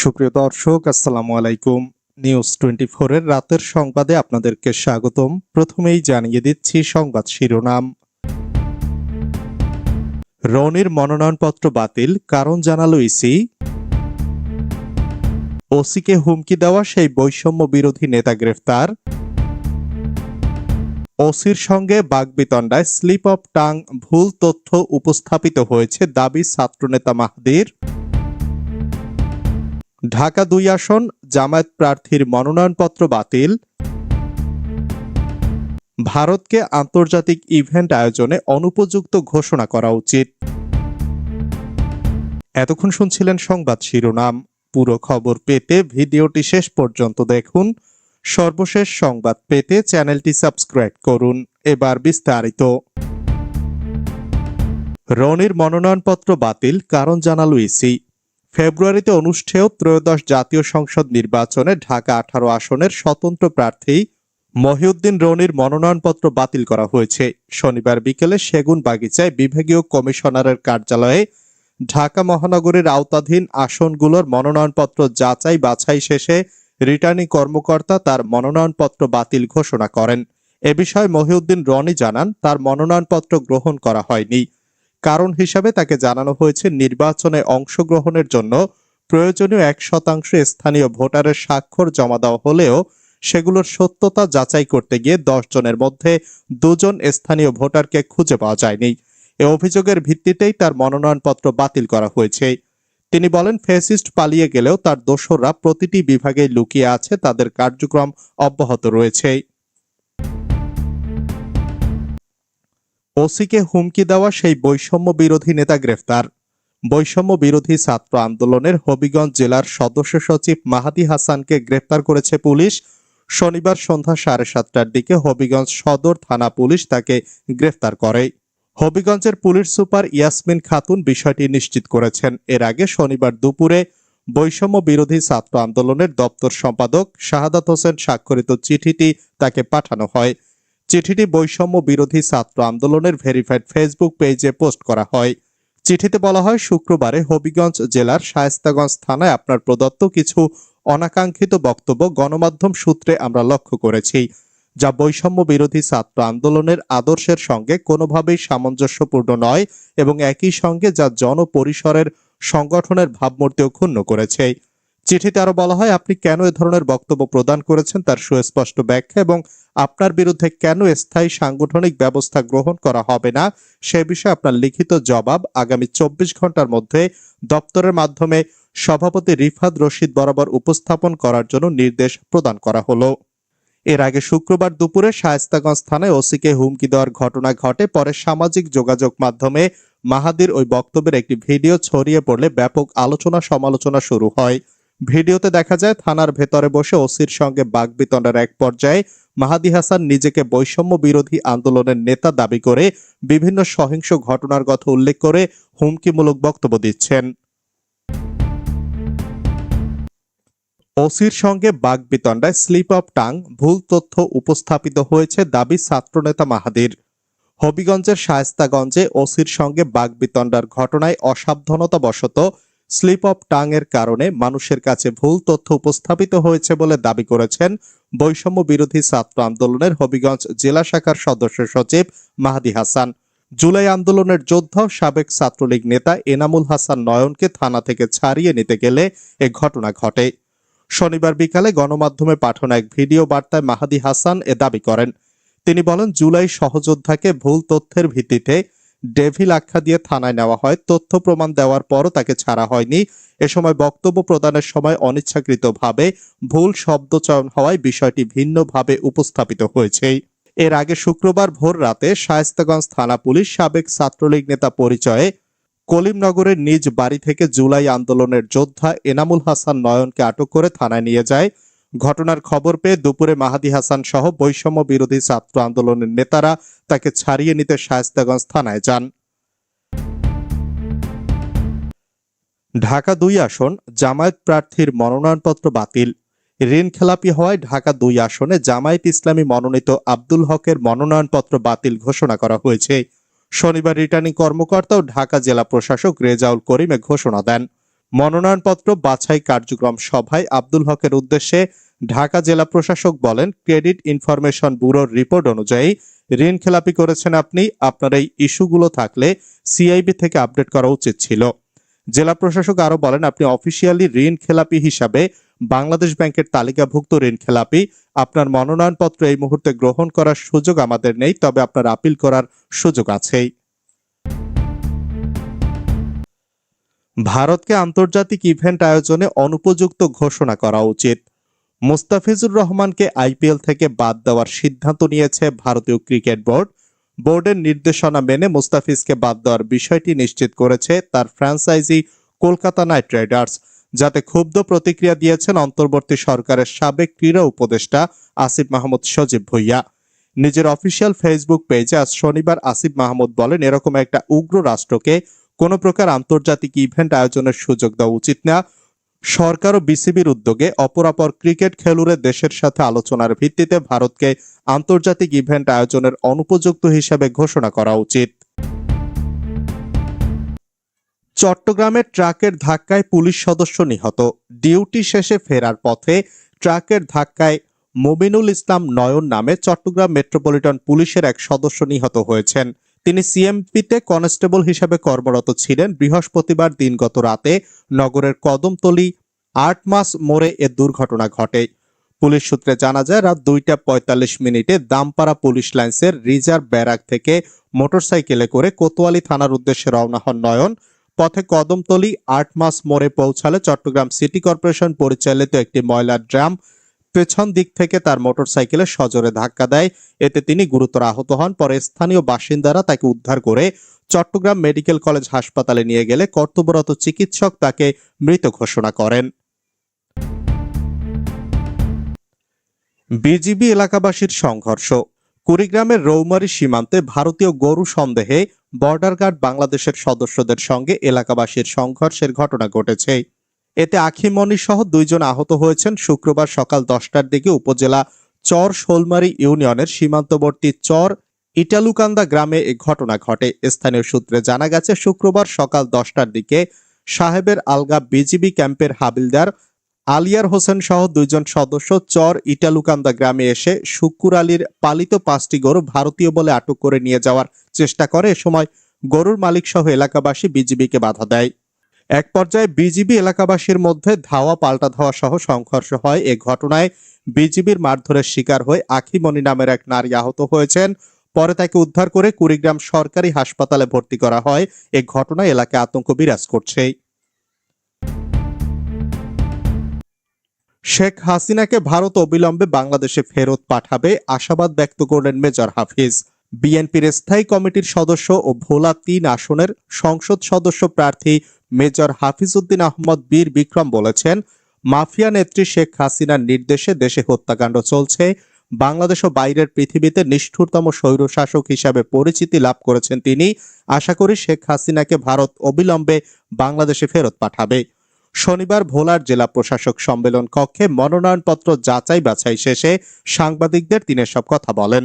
সুপ্রিয় দর্শক, আসসালামু আলাইকুম। নিউজ টোয়েন্টি এর রাতের সংবাদে আপনাদেরকে স্বাগতম। প্রথমেই জানিয়ে দিচ্ছি সংবাদ শিরোনাম। রনির মনোনয়নপত্র বাতিল, কারণ জানালো ইসি ওসিকে হুমকি দেওয়া সেই বৈষম্য বিরোধী নেতা গ্রেফতার। ওসির সঙ্গে বাগবিতণ্ডায় স্লিপ অফ টাং, ভুল তথ্য উপস্থাপিত হয়েছে দাবি ছাত্রনেতা মাহদির। ঢাকা দুই আসন, জামায়াত প্রার্থীর মনোনয়নপত্র বাতিল। ভারতকে আন্তর্জাতিক ইভেন্ট আয়োজনে অনুপযুক্ত ঘোষণা করা উচিত। এতক্ষণ শুনছিলেন সংবাদ শিরোনাম। পুরো খবর পেতে ভিডিওটি শেষ পর্যন্ত দেখুন। সর্বশেষ সংবাদ পেতে চ্যানেলটি সাবস্ক্রাইব করুন। এবার বিস্তারিত। রনির মনোনয়নপত্র বাতিল, কারণ জানালো ইসি। ফেব্রুয়ারিতে অনুষ্ঠেয় ত্রয়োদশ জাতীয় সংসদ নির্বাচনে ঢাকা আঠারো আসনের স্বতন্ত্র প্রার্থী মহিউদ্দিন রনির মনোনয়নপত্র বাতিল করা হয়েছে। শনিবার বিকেলে সেগুন বাগিচায় বিভাগীয় কমিশনারের কার্যালয়ে ঢাকা মহানগরীর আওতাধীন আসনগুলোর মনোনয়নপত্র যাচাই বাছাই শেষে রিটার্নিং কর্মকর্তা তার মনোনয়নপত্র বাতিল ঘোষণা করেন। এ বিষয়ে মহিউদ্দিন রনি জানান, তার মনোনয়নপত্র গ্রহণ করা হয়নি। কারণ হিসাবে তাকে জানানো হয়েছে, নির্বাচনে অংশগ্রহণের জন্য প্রয়োজনীয় এক শতাংশ স্থানীয় ভোটারের স্বাক্ষর জমা দেওয়া হলেও সেগুলোর সত্যতা যাচাই করতে গিয়ে দশ জনের মধ্যে দুজন স্থানীয় ভোটারকে খুঁজে পাওয়া যায়নি। এ অভিযোগের ভিত্তিতেই তার মনোনয়নপত্র বাতিল করা হয়েছে। তিনি বলেন ফেসিস্ট পালিয়ে গেলেও তার দোসররা প্রতিটি বিভাগে লুকিয়ে আছে, তাদের কার্যক্রম অব্যাহত রয়েছে। ওসিকে হুমকি দেওয়া সেই বৈষম্য বিরোধী নেতা গ্রেফতার। বৈষম্য বিরোধী ছাত্র আন্দোলনের হবিগঞ্জ জেলার সদস্য সচিব মাহাদি হাসানকে গ্রেফতার করেছে পুলিশ। শনিবার সন্ধ্যা সাড়ে সাতটার দিকে হবিগঞ্জ সদর থানা পুলিশ তাকে গ্রেফতার করে। হবিগঞ্জের পুলিশ সুপার ইয়াসমিন খাতুন বিষয়টি নিশ্চিত করেছেন। এর আগে শনিবার দুপুরে বৈষম্য বিরোধী ছাত্র আন্দোলনের দপ্তর সম্পাদক শাহাদাত হোসেন স্বাক্ষরিত চিঠিটি তাকে পাঠানো হয়। চিঠিটি বৈষম্য বিরোধী ছাত্র আন্দোলনের ভেরিফাইড ফেসবুক পেজে পোস্ট করা হয়। চিঠিতে বলা হয়, শুক্রবারে হবিগঞ্জ জেলার শায়েস্তাগঞ্জ থানায় আপনার প্রদত্ত কিছু অনাকাঙ্ক্ষিত বক্তব্য গণমাধ্যম সূত্রে আমরা লক্ষ্য করেছি, যা বৈষম্য বিরোধী ছাত্র আন্দোলনের আদর্শের সঙ্গে কোনোভাবেই সামঞ্জস্যপূর্ণ নয় এবং একই সঙ্গে যা জনপরিসরের সংগঠনের ভাবমূর্তিও ক্ষুণ্ণ করেছে। চিঠিতে আরও বলা হয়, আপনি কেন এ ধরনের বক্তব্য প্রদান করেছেন তার সুস্পষ্ট ব্যাখ্যা এবং আপনার বিরুদ্ধে কেন স্থায়ী সাংগঠনিক ব্যবস্থা গ্রহণ করা হবে না? সে বিষয়ে আপনার লিখিত জবাব আগামী চব্বিশ ঘণ্টার মধ্যে দপ্তরের মাধ্যমে সভাপতি রিফাত রশিদ বরাবর উপস্থাপন করার জন্য নির্দেশ প্রদান করা হলো। এর আগে শুক্রবার দুপুরে শায়েস্তাগঞ্জ থানায় ওসিকে হুমকি দেওয়ার ঘটনা ঘটে, পরে সামাজিক যোগাযোগ মাধ্যমে মাহাদির ওই বক্তব্যের একটি ভিডিও ছড়িয়ে পড়লে ব্যাপক আলোচনা সমালোচনা শুরু হয়। ভিডিওতে দেখা যায়, থানার ভেতরে বসে ওসির সঙ্গে বাগবিতণ্ডার এক পর্যায়ে মাহাদি হাসান নিজেকে বৈষম্য বিরোধী আন্দোলনের নেতা দাবি করে বিভিন্ন সহিংস ঘটনার কথা উল্লেখ করে হুমকিমূলক বক্তব্য দিচ্ছেন। ওসির সঙ্গে বাগবিতণ্ডায় স্লিপ অফ টাং ভুল তথ্য উপস্থাপিত হয়েছে দাবি ছাত্রনেতা মাহাদির। হবিগঞ্জের শায়েস্তাগঞ্জে ওসির সঙ্গে বাগবিতণ্ডার ঘটনায় অসাবধানতাবশত স্লিপ অফ টাং এর কারণে মানুষের কাছে ভুল তথ্য উপস্থাপিত হয়েছে বলে দাবি করেছেন বৈষম্য বিরোধী ছাত্র আন্দোলনের হবিগঞ্জ জেলা শাখার সদস্য সচিব মাহাদি হাসান। জুলাই আন্দোলনের যোদ্ধা সাবেক ছাত্রলীগ নেতা এনামুল হাসান নয়নকে থানা থেকে ছাড়িয়ে নিতে গেলে এ ঘটনা ঘটে। শনিবার বিকালে গণমাধ্যমে পাঠানো এক ভিডিও বার্তায় মাহাদি হাসান এ দাবি করেন। তিনি বলেন, জুলাই সহযোদ্ধাকে ভুল তথ্যের ভিত্তিতে ডেভিল আখ্যা দিয়ে থানায় নেওয়া হয়। তথ্য প্রমাণ দেওয়ার পরও তাকে ছাড়া হয়নি। এ সময় বক্তব্য প্রদানের সময় অনিচ্ছাকৃতভাবে ভুল শব্দ চয়ন হওয়ায় বিষয়টি ভিন্নভাবে উপস্থাপিত হয়েছে। এর আগে শুক্রবার ভোর রাতে শায়েস্তাগঞ্জ থানা পুলিশ সাবেক ছাত্রলীগ নেতা পরিচয়ে কলিমনগরের নিজ বাড়ি থেকে জুলাই আন্দোলনের যোদ্ধা এনামুল হাসান নয়নকে আটক করে থানায় নিয়ে যায়। ঘটনার খবর পেয়ে দুপুরে মাহাদি হাসান সহ বৈষম্য বিরোধী ছাত্র আন্দোলনের নেতারা তাকে ছাড়িয়ে নিতে শায়েস্তাগঞ্জ থানায় যান। ঢাকা দুই আসন, জামায়াত প্রার্থীর মনোনয়নপত্র বাতিল। ঋণ খেলাপি হওয়ায় ঢাকা দুই আসনে জামায়াত ইসলামী মনোনীত আব্দুল হকের মনোনয়নপত্র বাতিল ঘোষণা করা হয়েছে। শনিবার রিটার্নিং কর্মকর্তা ও ঢাকা জেলা প্রশাসক রেজাউল করিমে ঘোষণা দেন। মনোনয়নপত্র বাছাই কার্যক্রম সভায় আব্দুল হকের উদ্দেশ্যে ঢাকা জেলা প্রশাসক বলেন, ক্রেডিট ইনফরমেশন ব্যুরোর রিপোর্ট অনুযায়ী ঋণ খেলাপি করেছেন আপনি, আপনার এই ইস্যুগুলো থাকলে সিআইবি থেকে আপডেট করা উচিত ছিল। জেলা প্রশাসক আরও বলেন, আপনি অফিসিয়ালি ঋণ খেলাপি হিসাবে বাংলাদেশ ব্যাংকের তালিকাভুক্ত ঋণ খেলাপি, আপনার মনোনয়নপত্র এই মুহূর্তে গ্রহণ করার সুযোগ আমাদের নেই, তবে আপনার আপিল করার সুযোগ আছেই। ভারতকে আন্তর্জাতিক ইভেন্ট আয়োজনে অনুপযুক্ত ঘোষণা করা উচিত। মুস্তাফিজুর রহমানকে আইপিএল থেকে বাদ দেওয়ার সিদ্ধান্ত নিয়েছে ভারতীয় ক্রিকেট বোর্ড। বোর্ডের নির্দেশনা মেনে মুস্তাফিজকে বাদ দেওয়ার বিষয়টি নিশ্চিত করেছে তার ফ্র্যাঞ্চাইজি কলকাতা নাইট রাইডার্স, যাতে ক্ষুব্ধ প্রতিক্রিয়া দিয়েছেন অন্তর্বর্তী সরকারের সাবেক ক্রীড়া উপদেষ্টা আসিফ মাহমুদ সজীব ভুইয়া। নিজের অফিসিয়াল ফেসবুক পেজে আজ শনিবার আসিফ মাহমুদ বলেন, এরকম একটা উগ্র রাষ্ট্রকে কোনো প্রকার আন্তর্জাতিক ইভেন্ট আয়োজনের সুযোগ দেওয়া উচিত না। সরকার ও বিসিবির উদ্যোগে অপরাপর ক্রিকেট খেলুড়ে দেশের সাথে আলোচনার ভিত্তিতে ভারতকে আন্তর্জাতিক ইভেন্ট আয়োজনের অনুপযুক্ত হিসেবে ঘোষণা করা উচিত। চট্টগ্রামের ট্রাকের ধাক্কায় পুলিশ সদস্য নিহত। ডিউটি শেষে ফেরার পথে ট্রাকের ধাক্কায় মবিনুল ইসলাম নয়ন নামে চট্টগ্রাম মেট্রোপলিটন পুলিশের এক সদস্য নিহত হয়েছেন। তিনি সিএমপিতে কনস্টেবল হিসেবে কর্মরত ছিলেন। বৃহস্পতিবার দিনগত রাতে নগরের কদমতলী আট মাস মোড়ে এ দুর্ঘটনা ঘটে। পুলিশ সূত্রে জানা যায়, রাত দুইটা পঁয়তাল্লিশ মিনিটে দামপাড়া পুলিশ লাইন্সের রিজার্ভ ব্যারাক থেকে মোটরসাইকেলে করে কোতোয়ালি থানার উদ্দেশ্যে রওনা হন নয়ন। পথে কদমতলী আট মাস মোড়ে পৌঁছালে চট্টগ্রাম সিটি কর্পোরেশন পরিচালিত একটি ময়লার ড্রাম পেছন দিক থেকে তার মোটরসাইকেলে সজোরে ধাক্কা দেয়। এতে তিনি গুরুতর আহত হন। পরে স্থানীয় বাসিন্দারা তাকে উদ্ধার করে চট্টগ্রাম মেডিকেল কলেজ হাসপাতালে নিয়ে গেলে কর্তব্যরত চিকিৎসক তাকে মৃত ঘোষণা করেন। বিজিবি এলাকাবাসীর সংঘর্ষ। কুড়িগ্রামের রৌমারী সীমান্তে ভারতীয় গরু সন্দেহে বর্ডার গার্ড বাংলাদেশের সদস্যদের সঙ্গে এলাকাবাসীর সংঘর্ষের ঘটনা ঘটেছে। এতে আখিমণি সহ দুইজন আহত হয়েছেন। শুক্রবার সকাল দশটার দিকে উপজেলা চর শোলমারি ইউনিয়নের সীমান্তবর্তী চর ইটালুকান্দা গ্রামে এ ঘটনা ঘটে। স্থানীয় সূত্রে জানা গেছে, শুক্রবার সকাল দশটার দিকে সাহেবের আলগা বিজিবি ক্যাম্পের হাবিলদার আলিয়ার হোসেন সহ দুইজন সদস্য চর ইটালুকান্দা গ্রামে এসে শুকুর আলীর পালিত পাঁচটি গরু ভারতীয় বলে আটক করে নিয়ে যাওয়ার চেষ্টা করে। এ সময় গরুর মালিক সহ এলাকাবাসী বিজিবিকে বাধা দেয়। এক পর্যায়ে বিজিবি এলাকাবাসীর মধ্যে ধাওয়া পাল্টা ধাওয়া সহ সংঘর্ষ হয়। এ ঘটনায় বিজিবির মারধরের শিকার হয়ে আখিমণি নামের এক নারী আহত হয়েছেন। পরে তাকে উদ্ধার করে কুড়িগ্রাম সরকারি হাসপাতালে ভর্তি করা হয়। এ ঘটনায় এলাকায় আতঙ্ক বিরাজ করছে। শেখ হাসিনাকে ভারত অবিলম্বে বাংলাদেশে ফেরত পাঠাবে আশাবাদ ব্যক্ত করলেন মেজর হাফিজ। বিএনপির স্থায়ী কমিটির সদস্য ও ভোলা তিন আসনের সংসদ সদস্য প্রার্থী মেজর হাফিজউদ্দিন আহমদ বীর বিক্রম বলেছেন, মাফিয়া নেত্রী শেখ হাসিনার নির্দেশে দেশে হত্যাকাণ্ড চলছে। বাংলাদেশ ও বাইরের পৃথিবীতে নিষ্ঠুরতম স্বৈরশাসক হিসাবে পরিচিতি লাভ করেছেন তিনি। আশা করি শেখ হাসিনাকে ভারত অবিলম্বে বাংলাদেশে ফেরত পাঠাবে। শনিবার ভোলার জেলা প্রশাসক সম্মেলন কক্ষে মনোনয়নপত্র যাচাই বাছাই শেষে সাংবাদিকদের তিনি সব কথা বলেন।